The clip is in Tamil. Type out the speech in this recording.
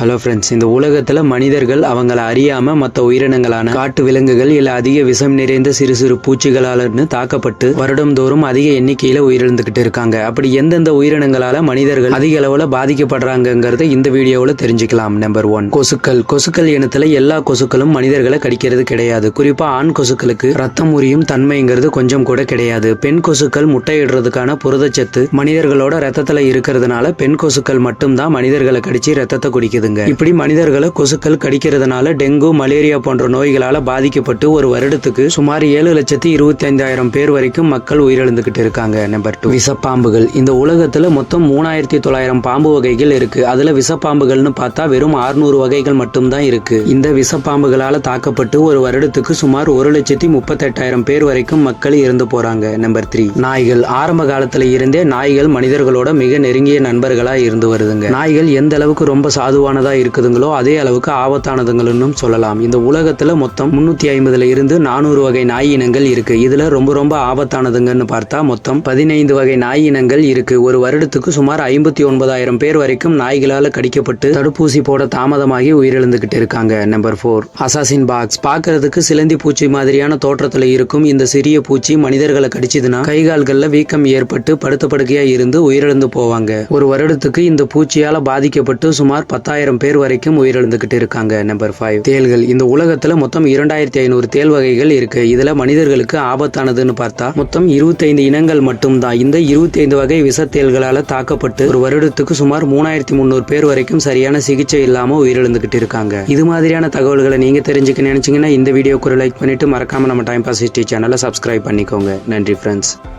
ஹலோ ஃப்ரெண்ட்ஸ் இந்த உலகத்துல மனிதர்கள் அவங்களை அறியாம மற்ற உயிரினங்களான காட்டு விலங்குகள் இல்ல அதிக விஷம் நிறைந்த சிறு சிறு பூச்சிகளாலன்னு தாக்கப்பட்டு வருடம்தோறும் அதிக எண்ணிக்கையில உயிரிழந்துகிட்டு இருக்காங்க. அப்படி எந்தெந்த உயிரினங்களால மனிதர்கள் அதிக அளவுல பாதிக்கப்படுறாங்கங்கறத இந்த வீடியோவில் தெரிஞ்சுக்கலாம். நம்பர் ஒன் கொசுக்கள். கொசுக்கள் இனத்துல எல்லா கொசுக்களும் மனிதர்களை கடிக்கிறது கிடையாது. குறிப்பா ஆண் கொசுக்களுக்கு ரத்தம் உரியும் தன்மைங்கிறது கொஞ்சம் கூட கிடையாது. பெண் கொசுக்கள் முட்டையிடுறதுக்கான புரதச்சத்து மனிதர்களோட ரத்தத்துல இருக்கிறதுனால பெண் கொசுக்கள் மட்டும்தான் மனிதர்களை கடிச்சு ரத்தத்தை குடிக்குது குடிக்குதுங்க இப்படி மனிதர்களை கொசுக்கள் கடிக்கிறதுனால டெங்கு மலேரியா போன்ற நோய்களால பாதிக்கப்பட்டு ஒரு வருடத்துக்கு சுமார் ஏழு லட்சத்தி இருபத்தி ஐந்தாயிரம் பேர் வரைக்கும் மக்கள் உயிரிழந்துகிட்டு இருக்காங்க. நம்பர் டூ விசப்பாம்புகள். இந்த உலகத்துல மொத்தம் மூணாயிரத்தி தொள்ளாயிரம் பாம்பு வகைகள் இருக்கு. அதுல விஷப்பாம்புகள்னு பார்த்தா வெறும் 600 வகைகள் மட்டும்தான் இருக்கு. இந்த விசப்பாம்புகளால தாக்கப்பட்டு ஒரு வருடத்துக்கு சுமார் ஒரு லட்சத்தி முப்பத்தெட்டாயிரம் பேர் வரைக்கும் மக்கள் இறந்து போறாங்க. நம்பர் த்ரீ நாய்கள். ஆரம்ப காலத்துல இருந்தே நாய்கள் மனிதர்களோட மிக நெருங்கிய நண்பர்களா இருந்து வருதுங்க. நாய்கள் எந்த அளவுக்கு ரொம்ப ஆபத்தானதாக இருக்குதுங்களோ அதே அளவுக்கு ஆபத்தானதுங்களும் சொல்லலாம். இந்த உலகத்தில் மொத்தம் முன்னூற்றி ஐம்பதுல இருந்து நானூறு வகை நாய் இனங்கள் இருக்கு. இதுல ரொம்ப ரொம்ப ஆபத்தானதுங்கன்னு பார்த்தா மொத்தம் பதினைந்து வகை நாய் இனங்கள் இருக்கு. ஒரு வருடத்துக்கு சுமார் ஐம்பத்தி ஒன்பதாயிரம் பேர் வரைக்கும் நாய்களால் கடிக்கப்பட்டு தடுப்பூசி போட தாமதமாகி உயிரிழந்துகிட்டு இருக்காங்க. நம்பர் ஃபோர் அசாசின் பாக்ஸ் பார்க்கறதுக்கு சிலந்தி பூச்சி மாதிரியான தோற்றத்தில் இருக்கும் இந்த சிறிய பூச்சி மனிதர்களை கடிச்சதுன்னா கைகால்களில் வீக்கம் ஏற்பட்டு படுத்த படுக்கையாக இருந்து உயிரிழந்து போவாங்க. ஒரு வருடத்துக்கு இந்த பூச்சியால் பாதிக்கப்பட்டு சுமார் பத்தாயிரம் பேர் வரைக்கும் உயிரிழந்துகிட்டு இருக்காங்க நம்பர் ஃபைவ் தேள்கள். இந்த உலகத்துல மொத்தம் இரண்டாயிரத்தி ஐநூறு தேல் வகைகள் இருக்கு. இதுல மனிதர்களுக்கு ஆபத்தானதுன்னு பார்த்தா மொத்தம் இருபத்தைந்து இனங்கள் மட்டும்தான். இந்த இருபத்தைந்து வகை விஷத்தேள்களால தாக்கப்பட்டு ஒரு வருடத்துக்கு சுமார் மூணாயிரத்தி முந்நூறு பேர் வரைக்கும் சரியான சிகிச்சை இல்லாம உயிரிழந்துகிட்டு இருக்காங்க. இது மாதிரியான தகவல்களை நீங்க தெரிஞ்சுக்க நினைச்சீங்கன்னா இந்த வீடியோக்கு ஒரு லைக் பண்ணிட்டு மறக்காம நம்ம டைம் பாஸ் ஹிஸ்டரி சேனலை சப்ஸ்கிரைப் பண்ணிக்கோங்க. நன்றி ஃப்ரெண்ட்ஸ்